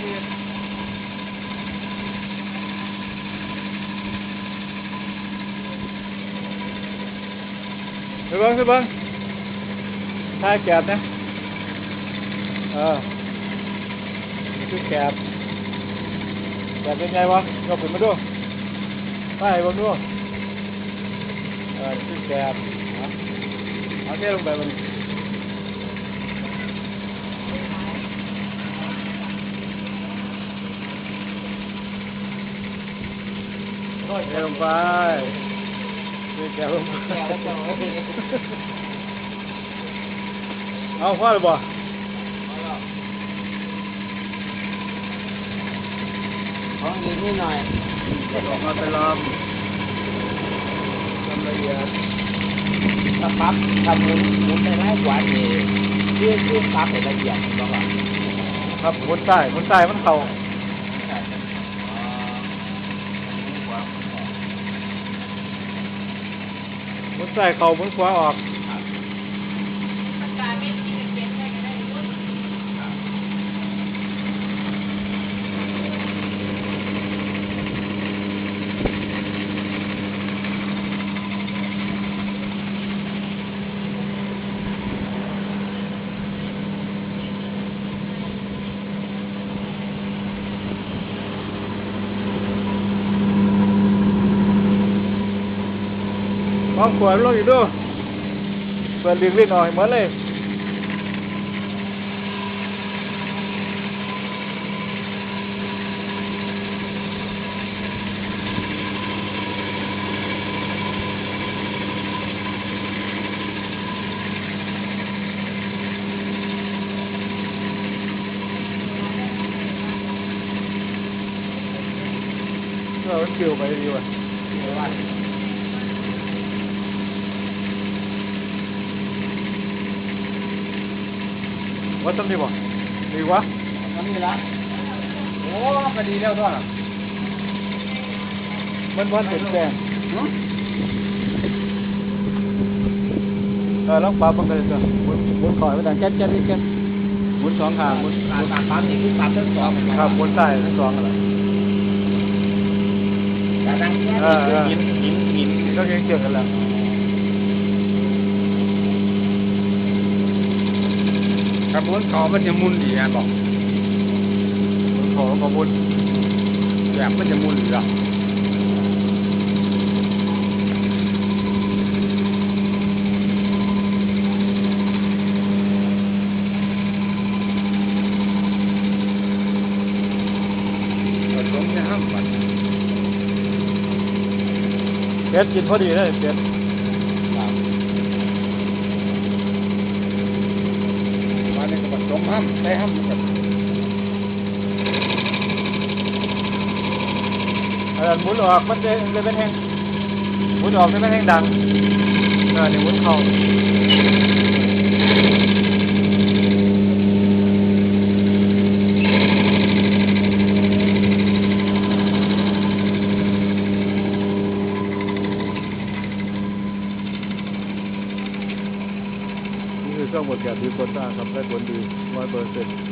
ไปเบิ้งไปเบิ้งถ่าแกบนะ เออนี่คือแกบแกบเป็นไงวะยกขึ้นมาดูไปเบิ้งดูเออนี่คือแกบเอาเอาเทลงไปมัน เทลงไปนี่แกบลงไปเอาพ่อหรือบ่ของดีนิดหน่อยลองมาไปลองทำละเอียดถ้าปั๊บทำหมุนหมุนได้ไม้กว่านี่ชื่อชื่อปั๊บเป็นละเอียดถูกต้องป่ะครับหมุนใต้หมุนใต้มันเข่า หมุนใต้เข่าหมุนขวาออก มองขวาลงอีกดูเปิดเลียงลิ้นออกให้หมดเลยเรามันปิวไปดีว่ะ ว่าต้องดีบ่ดีวะทำนี่ละโอ้ก็ดีแล้วด้วยมันวันเห็นแดงเออลองปรับมันไปเลยจ้ะหมุนหมุนคอยไปดังแก๊สแก๊สนี่แก๊สหมุนสองข้างหมุนการปั๊บปั๊บนี่คือปั๊บทั้งสองครับหมุนใต้ทั้งสองกันเลยการดังแค่เออเออหินหินหินก็ยังเกี่ยวกันแล้ว กระบวนการมันจะมุนดีนะบอกหมุนขอขอหมุนแบบมันจะมุนหรอผสมจะห้ามมันแก๊สกินพอดีเลยแก๊ส มาในผสม ห้ามใช้ห้ามเออหมุนออกมันจะเลยเป็นแห้งหมุนออกจะเป็นแห้งดังเออเดี๋ยวหมุนเข้า นี่คือเครื่องบดแก่ทีมคนต้าครับได้ผลดีร้อยเปอร์เซ็นต์